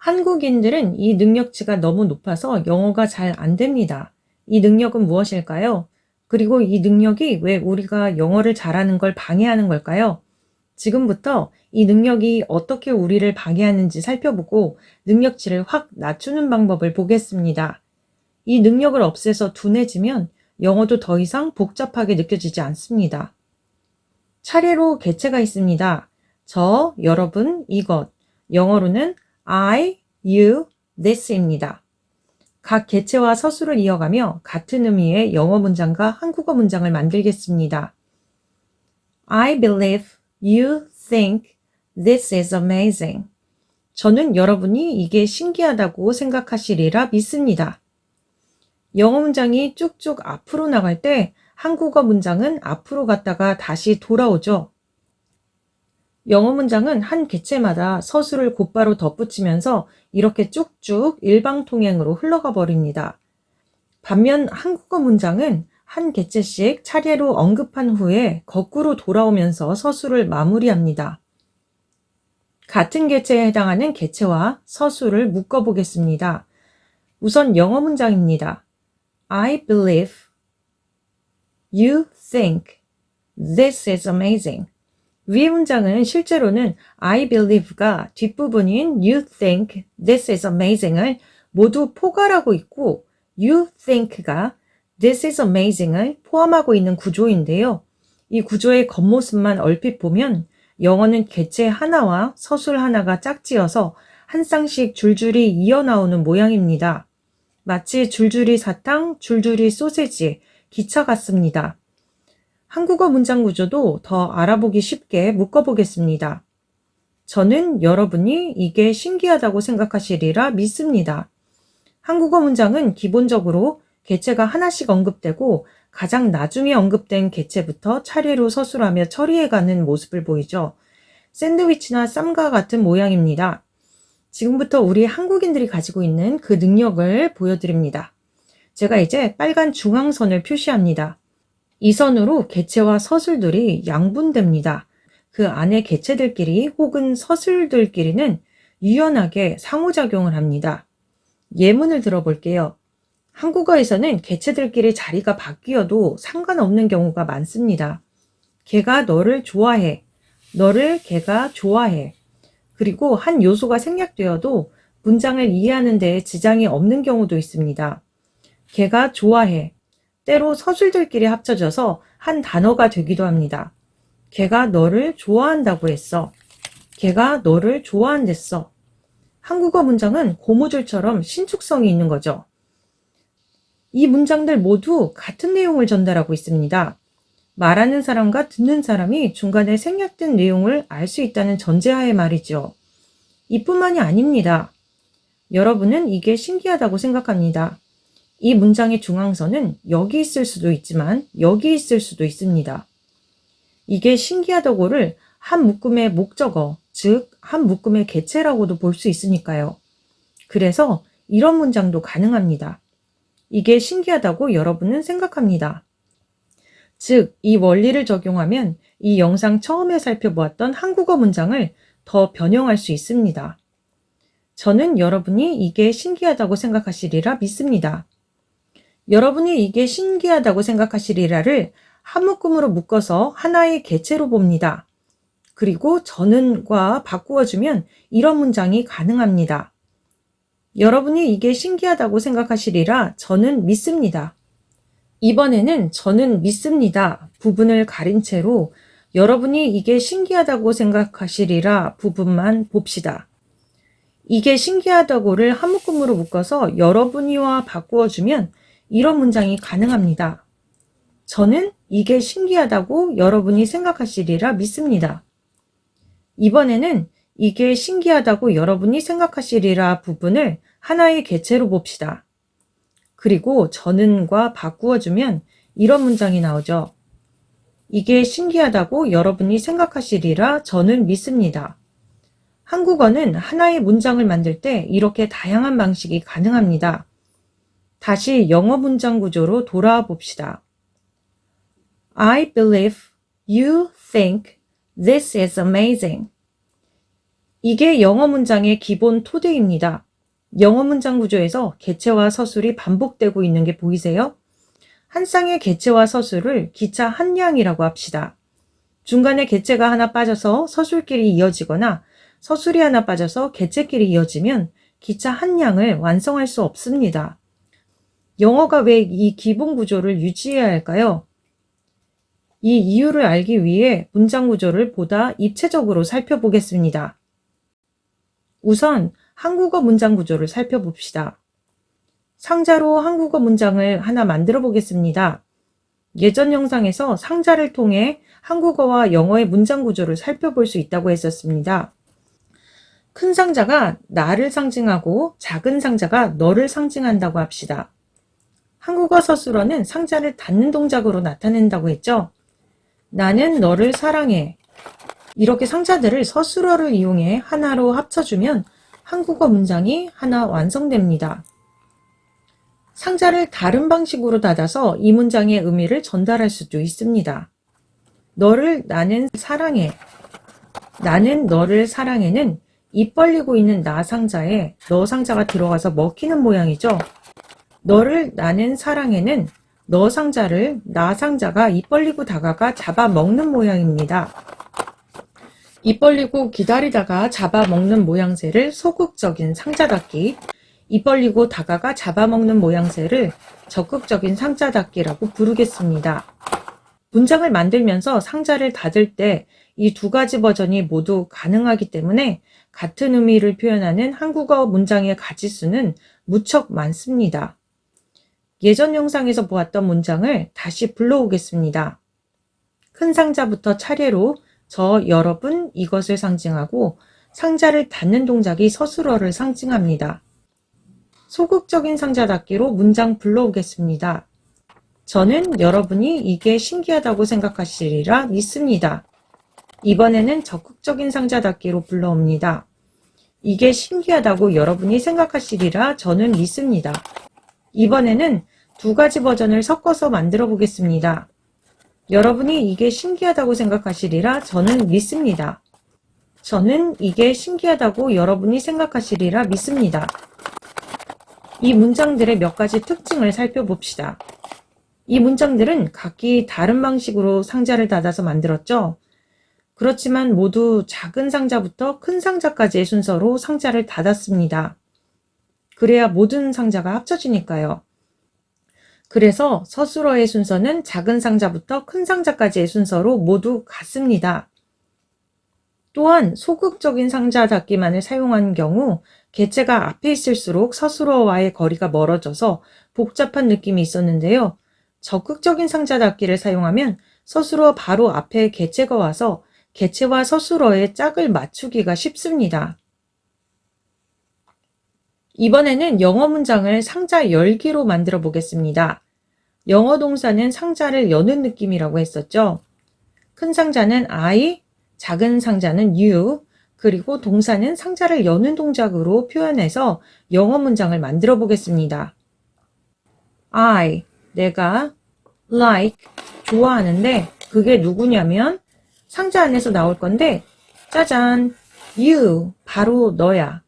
한국인들은 이 능력치가 너무 높아서 영어가 잘 안 됩니다. 이 능력은 무엇일까요? 그리고 이 능력이 왜 우리가 영어를 잘하는 걸 방해하는 걸까요? 지금부터 이 능력이 어떻게 우리를 방해하는지 살펴보고 능력치를 확 낮추는 방법을 보겠습니다. 이 능력을 없애서 둔해지면 영어도 더 이상 복잡하게 느껴지지 않습니다. 차례로 개체가 있습니다. 저, 여러분, 이것. 영어로는 I, you, this입니다. 각 개체와 서술을 이어가며 같은 의미의 영어 문장과 한국어 문장을 만들겠습니다. I believe you think this is amazing. 저는 여러분이 이게 신기하다고 생각하시리라 믿습니다. 영어 문장이 쭉쭉 앞으로 나갈 때 한국어 문장은 앞으로 갔다가 다시 돌아오죠. 영어 문장은 한 개체마다 서술을 곧바로 덧붙이면서 이렇게 쭉쭉 일방통행으로 흘러가 버립니다. 반면 한국어 문장은 한 개체씩 차례로 언급한 후에 거꾸로 돌아오면서 서술을 마무리합니다. 같은 개체에 해당하는 개체와 서술을 묶어 보겠습니다. 우선 영어 문장입니다. I believe you think this is amazing. 위의 문장은 실제로는 I believe가 뒷부분인 you think this is amazing을 모두 포괄하고 있고 you think가 this is amazing을 포함하고 있는 구조인데요. 이 구조의 겉모습만 얼핏 보면 영어는 개체 하나와 서술 하나가 짝지어서 한 쌍씩 줄줄이 이어나오는 모양입니다. 마치 줄줄이 사탕, 줄줄이 소세지, 기차 같습니다. 한국어 문장 구조도 더 알아보기 쉽게 묶어보겠습니다. 저는 여러분이 이게 신기하다고 생각하시리라 믿습니다. 한국어 문장은 기본적으로 개체가 하나씩 언급되고 가장 나중에 언급된 개체부터 차례로 서술하며 처리해가는 모습을 보이죠. 샌드위치나 쌈과 같은 모양입니다. 지금부터 우리 한국인들이 가지고 있는 그 능력을 보여드립니다. 제가 이제 빨간 중앙선을 표시합니다. 이 선으로 개체와 서술들이 양분됩니다. 그 안에 개체들끼리 혹은 서술들끼리는 유연하게 상호작용을 합니다. 예문을 들어볼게요. 한국어에서는 개체들끼리 자리가 바뀌어도 상관없는 경우가 많습니다. 걔가 너를 좋아해. 너를 걔가 좋아해. 그리고 한 요소가 생략되어도 문장을 이해하는 데 지장이 없는 경우도 있습니다. 걔가 좋아해. 때로 서술들끼리 합쳐져서 한 단어가 되기도 합니다. 걔가 너를 좋아한다고 했어. 걔가 너를 좋아한댔어. 한국어 문장은 고무줄처럼 신축성이 있는 거죠. 이 문장들 모두 같은 내용을 전달하고 있습니다. 말하는 사람과 듣는 사람이 중간에 생략된 내용을 알 수 있다는 전제하에 말이죠. 이뿐만이 아닙니다. 여러분은 이게 신기하다고 생각합니다. 이 문장의 중앙선은 여기 있을 수도 있지만 여기 있을 수도 있습니다. 이게 신기하다고를 한 묶음의 목적어, 즉, 한 묶음의 개체라고도 볼 수 있으니까요. 그래서 이런 문장도 가능합니다. 이게 신기하다고 여러분은 생각합니다. 즉, 이 원리를 적용하면 이 영상 처음에 살펴보았던 한국어 문장을 더 변형할 수 있습니다. 저는 여러분이 이게 신기하다고 생각하시리라 믿습니다. 여러분이 이게 신기하다고 생각하시리라를 한 묶음으로 묶어서 하나의 개체로 봅니다. 그리고 저는과 바꾸어주면 이런 문장이 가능합니다. 여러분이 이게 신기하다고 생각하시리라 저는 믿습니다. 이번에는 저는 믿습니다 부분을 가린 채로 여러분이 이게 신기하다고 생각하시리라 부분만 봅시다. 이게 신기하다고를 한 묶음으로 묶어서 여러분이와 바꾸어주면 이런 문장이 가능합니다. 저는 이게 신기하다고 여러분이 생각하시리라 믿습니다. 이번에는 이게 신기하다고 여러분이 생각하시리라 부분을 하나의 개체로 봅시다. 그리고 저는과 바꾸어주면 이런 문장이 나오죠. 이게 신기하다고 여러분이 생각하시리라 저는 믿습니다. 한국어는 하나의 문장을 만들 때 이렇게 다양한 방식이 가능합니다. 다시 영어 문장 구조로 돌아와 봅시다. I believe you think this is amazing. 이게 영어 문장의 기본 토대입니다. 영어 문장 구조에서 개체와 서술이 반복되고 있는 게 보이세요? 한 쌍의 개체와 서술을 기차 한 량이라고 합시다. 중간에 개체가 하나 빠져서 서술끼리 이어지거나 서술이 하나 빠져서 개체끼리 이어지면 기차 한 량을 완성할 수 없습니다. 영어가 왜 이 기본 구조를 유지해야 할까요? 이 이유를 알기 위해 문장 구조를 보다 입체적으로 살펴보겠습니다. 우선 한국어 문장 구조를 살펴봅시다. 상자로 한국어 문장을 하나 만들어 보겠습니다. 예전 영상에서 상자를 통해 한국어와 영어의 문장 구조를 살펴볼 수 있다고 했었습니다. 큰 상자가 나를 상징하고 작은 상자가 너를 상징한다고 합시다. 한국어 서술어는 상자를 닫는 동작으로 나타낸다고 했죠. 나는 너를 사랑해. 이렇게 상자들을 서술어를 이용해 하나로 합쳐주면 한국어 문장이 하나 완성됩니다. 상자를 다른 방식으로 닫아서 이 문장의 의미를 전달할 수도 있습니다. 너를 나는 사랑해. 나는 너를 사랑해는 입 벌리고 있는 나 상자에 너 상자가 들어가서 먹히는 모양이죠. 너를 나는 사랑해는 너 상자를 나 상자가 입 벌리고 다가가 잡아먹는 모양입니다. 입 벌리고 기다리다가 잡아먹는 모양새를 소극적인 상자 닫기, 입 벌리고 다가가 잡아먹는 모양새를 적극적인 상자 닫기라고 부르겠습니다. 문장을 만들면서 상자를 닫을 때 이 두 가지 버전이 모두 가능하기 때문에 같은 의미를 표현하는 한국어 문장의 가지수는 무척 많습니다. 예전 영상에서 보았던 문장을 다시 불러오겠습니다. 큰 상자부터 차례로 저 여러분 이것을 상징하고 상자를 닫는 동작이 서술어를 상징합니다. 소극적인 상자 닫기로 문장 불러오겠습니다. 저는 여러분이 이게 신기하다고 생각하시리라 믿습니다. 이번에는 적극적인 상자 닫기로 불러옵니다. 이게 신기하다고 여러분이 생각하시리라 저는 믿습니다. 이번에는 두 가지 버전을 섞어서 만들어 보겠습니다. 여러분이 이게 신기하다고 생각하시리라 저는 믿습니다. 저는 이게 신기하다고 여러분이 생각하시리라 믿습니다. 이 문장들의 몇 가지 특징을 살펴봅시다. 이 문장들은 각기 다른 방식으로 상자를 닫아서 만들었죠. 그렇지만 모두 작은 상자부터 큰 상자까지의 순서로 상자를 닫았습니다. 그래야 모든 상자가 합쳐지니까요. 그래서 서술어의 순서는 작은 상자부터 큰 상자까지의 순서로 모두 같습니다. 또한 소극적인 상자 닫기만을 사용한 경우 개체가 앞에 있을수록 서술어와의 거리가 멀어져서 복잡한 느낌이 있었는데요. 적극적인 상자 닫기를 사용하면 서술어 바로 앞에 개체가 와서 개체와 서술어의 짝을 맞추기가 쉽습니다. 이번에는 영어 문장을 상자 열기로 만들어 보겠습니다. 영어 동사는 상자를 여는 느낌이라고 했었죠. 큰 상자는 I, 작은 상자는 you, 그리고 동사는 상자를 여는 동작으로 표현해서 영어 문장을 만들어 보겠습니다. I, 내가 like, 좋아하는데 그게 누구냐면 상자 안에서 나올 건데 짜잔, you, 바로 너야.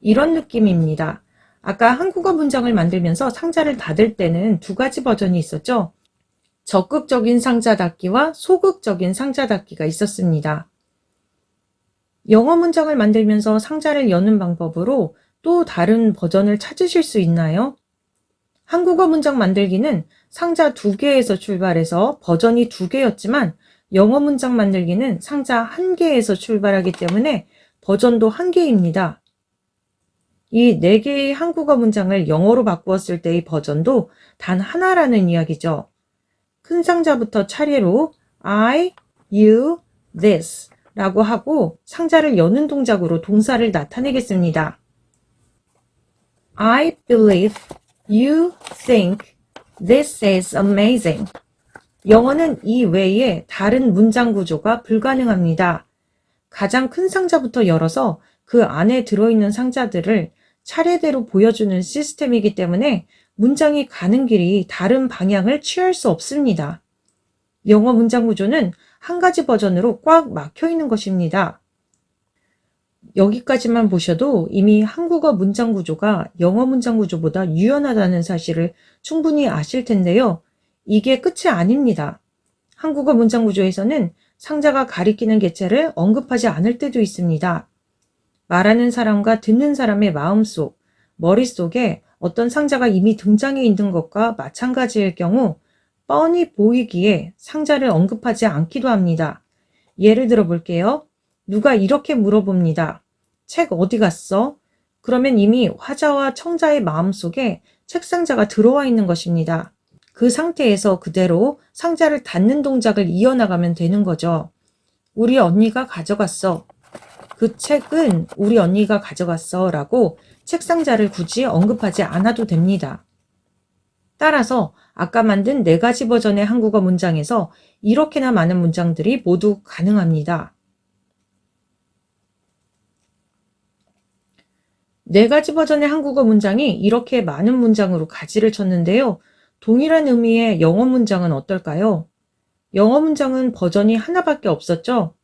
이런 느낌입니다. 아까 한국어 문장을 만들면서 상자를 닫을 때는 두 가지 버전이 있었죠. 적극적인 상자 닫기와 소극적인 상자 닫기가 있었습니다. 영어 문장을 만들면서 상자를 여는 방법으로 또 다른 버전을 찾으실 수 있나요? 한국어 문장 만들기는 상자 두 개에서 출발해서 버전이 두 개였지만 영어 문장 만들기는 상자 한 개에서 출발하기 때문에 버전도 한 개입니다. 이 네 개의 한국어 문장을 영어로 바꾸었을 때의 버전도 단 하나라는 이야기죠. 큰 상자부터 차례로 I, you, this 라고 하고 상자를 여는 동작으로 동사를 나타내겠습니다. I believe you think this is amazing. 영어는 이 외에 다른 문장 구조가 불가능합니다. 가장 큰 상자부터 열어서 그 안에 들어있는 상자들을 차례대로 보여주는 시스템이기 때문에 문장이 가는 길이 다른 방향을 취할 수 없습니다. 영어 문장 구조는 한 가지 버전으로 꽉 막혀 있는 것입니다. 여기까지만 보셔도 이미 한국어 문장 구조가 영어 문장 구조보다 유연하다는 사실을 충분히 아실 텐데요. 이게 끝이 아닙니다. 한국어 문장 구조에서는 상자가 가리키는 개체를 언급하지 않을 때도 있습니다. 말하는 사람과 듣는 사람의 마음속, 머릿속에 어떤 상자가 이미 등장해 있는 것과 마찬가지일 경우 뻔히 보이기에 상자를 언급하지 않기도 합니다. 예를 들어 볼게요. 누가 이렇게 물어봅니다. 책 어디 갔어? 그러면 이미 화자와 청자의 마음속에 책 상자가 들어와 있는 것입니다. 그 상태에서 그대로 상자를 닫는 동작을 이어나가면 되는 거죠. 우리 언니가 가져갔어. 그 책은 우리 언니가 가져갔어. 라고 책 상자를 굳이 언급하지 않아도 됩니다. 따라서 아까 만든 네 가지 버전의 한국어 문장에서 이렇게나 많은 문장들이 모두 가능합니다. 네 가지 버전의 한국어 문장이 이렇게 많은 문장으로 가지를 쳤는데요. 동일한 의미의 영어 문장은 어떨까요? 영어 문장은 버전이 하나밖에 없었죠?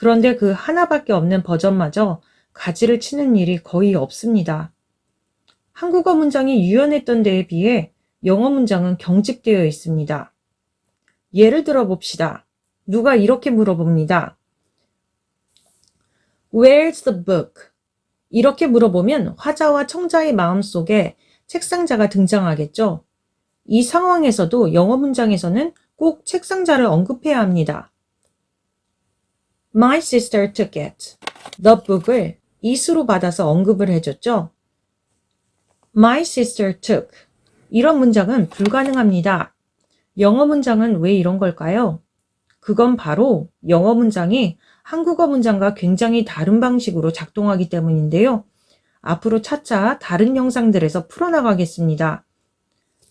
그런데 그 하나밖에 없는 버전마저 가지를 치는 일이 거의 없습니다. 한국어 문장이 유연했던 데에 비해 영어 문장은 경직되어 있습니다. 예를 들어 봅시다. 누가 이렇게 물어봅니다. Where's the book? 이렇게 물어보면 화자와 청자의 마음속에 책상자가 등장하겠죠. 이 상황에서도 영어 문장에서는 꼭 책상자를 언급해야 합니다. My sister took it. The book을 is로 받아서 언급을 해줬죠. My sister took. 이런 문장은 불가능합니다. 영어 문장은 왜 이런 걸까요? 그건 바로 영어 문장이 한국어 문장과 굉장히 다른 방식으로 작동하기 때문인데요. 앞으로 차차 다른 영상들에서 풀어나가겠습니다.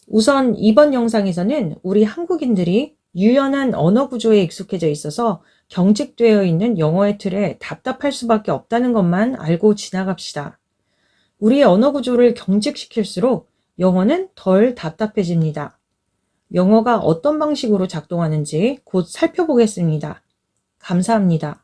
우선 이번 영상에서는 우리 한국인들이 유연한 언어 구조에 익숙해져 있어서 경직되어 있는 영어의 틀에 답답할 수밖에 없다는 것만 알고 지나갑시다. 우리의 언어 구조를 경직시킬수록 영어는 덜 답답해집니다. 영어가 어떤 방식으로 작동하는지 곧 살펴보겠습니다. 감사합니다.